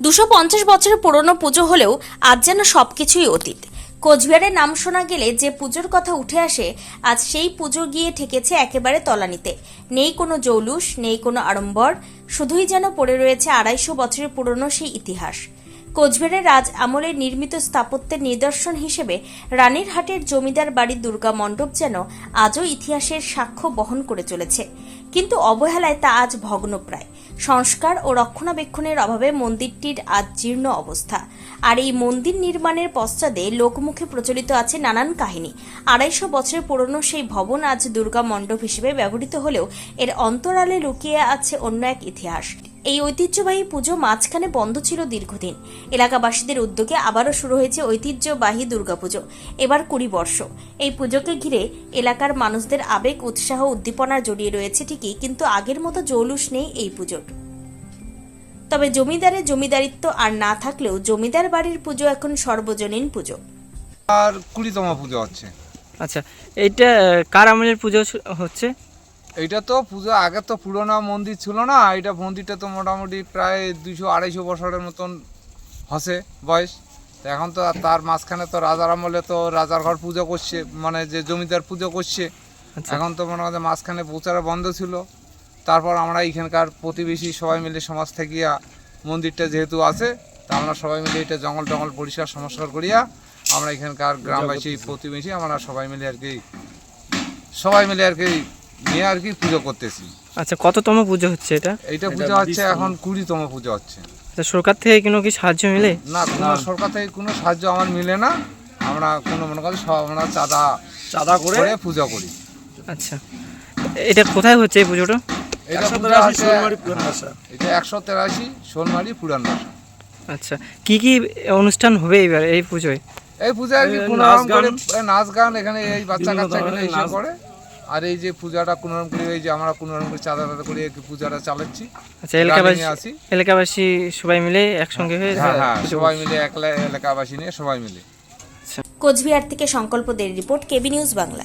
দুশো পঞ্চাশ বছরের পুরনো পুজো হলেও আজ যেন সবকিছুই অতীত। কোচবিহারের নাম শোনা গেলে যে পুজোর কথা উঠে আসে, আজ সেই পুজো গিয়ে ঠেকেছে একেবারে তলানিতে। নেই কোনো জৌলুস, নেই কোনো আড়ম্বর, শুধুই যেন পড়ে রয়েছে আড়াইশো বছরের পুরনো সেই ইতিহাস। কোচবিহারের রাজ আমলের নির্মিত স্থাপত্যের নিদর্শন হিসেবে রানীরহাটের জমিদার বাড়ির দুর্গা মণ্ডপ যেন আজও ইতিহাসের সাক্ষ্য বহন করে চলেছে। কিন্তু অবহেলায় তা আজ ভগ্নপ্রায়। সংস্কার ও রক্ষণাবেক্ষণের অভাবে মন্দিরটির আজ জীর্ণ অবস্থা। আর এই মন্দির নির্মাণের পশ্চাদে লোকমুখে প্রচলিত আছে নানান কাহিনী। আড়াইশো বছর পুরনো সেই ভবন আজ দুর্গা মণ্ডপ হিসেবে ব্যবহৃত হলেও এর অন্তরালে লুকিয়ে আছে অন্য এক ইতিহাস। এই ঐতিহ্যবাহী পুজো মাঝখানে বন্ধ ছিল দীর্ঘদিন। এলাকাবাসীদের উদ্যোগে আবারও শুরু হয়েছে ঐতিহ্যবাহী দুর্গাপুজো। এবার কুড়ি বর্ষ। এই পুজোকে ঘিরে এলাকার মানুষদের আবেগ উৎসাহ উদ্দীপনা জড়িয়ে রয়েছে ঠিকই কিন্তু আগের মতো জৌলুস নেই এই পুজোর। তবে জমিদারের জমিদারিত্ব আর না থাকলেও জমিদার বাড়ির পুজো এখন সর্বজনীন পুজো। আর কুড়িতম পুজো হচ্ছে। আচ্ছা এইটা কার আমলের পুজো হচ্ছে? এইটা তো পুজো আগে তো পুরোনো মন্দির ছিল না এটা মন্দিরটা তো মোটামুটি প্রায় দুশো আড়াইশো বছরের মতন হসে বয়স। এখন তো আর তার মাঝখানে তো রাজার আমলে তো রাজার ঘর পুজো করছে মানে যে জমিদার পুজো করছে। আচ্ছা। এখন তো মনে হয় মাঝখানে প্রচারে বন্ধ ছিল। তারপর আমরা এখানকার প্রতিবেশী সবাই মিলে সমাজ থেকে মন্দিরটা যেহেতু আছে তা আমরা সবাই মিলে এটা জঙ্গল টঙ্গল পরিষ্কার সংস্কার করিয়া আমরা এখানকার গ্রামবাসী প্রতিবেশী আমরা সবাই মিলে আর কি সবাই মিলে আর কি নিয়ে আর কি পুজো করতেছি। আচ্ছা কততম পুজো হচ্ছে এটা? এইটা পুজো হচ্ছে এখন কুড়িতম পুজো হচ্ছে। আচ্ছা সরকার থেকে কোনো কি সাহায্য মিলে? না কোনো সরকার থেকে কোনো সাহায্য আমার মিলে না। আমরা কোনো মনে করি সব আমরা চাঁদা চাঁদা করে করে পুজো করি। আচ্ছা এটা কোথায় হচ্ছে এই পুজোটা? এটা একশো তেরাশি হচ্ছে- শোলমারি এটা একশো তেরাশি শোলমারি পুরান আচ্ছা কি কি অনুষ্ঠান হবে এইবার এই পুজোয়? এই পূজা আর কি কোনো নাচ গান। নাচ গান এখানে এই বাচ্চা কাচ্চা। করে। আর এই যে পূজাটা কোনো রকম করে এই যে আমরা কোনো রকম করে চাঁদা টাদা করে এই পূজাটা চালাচ্ছি। আচ্ছা এলাকাবাসী আছি আসি। এলাকাবাসী সবাই মিলে একসঙ্গে হয়ে হ্যাঁ হ্যাঁ সবাই মিলে একলা এলাকাবাসী নিয়ে সবাই মিলে। কোচবিহার থেকে সংকল্প দের রিপোর্ট কেবি নিউজ বাংলা।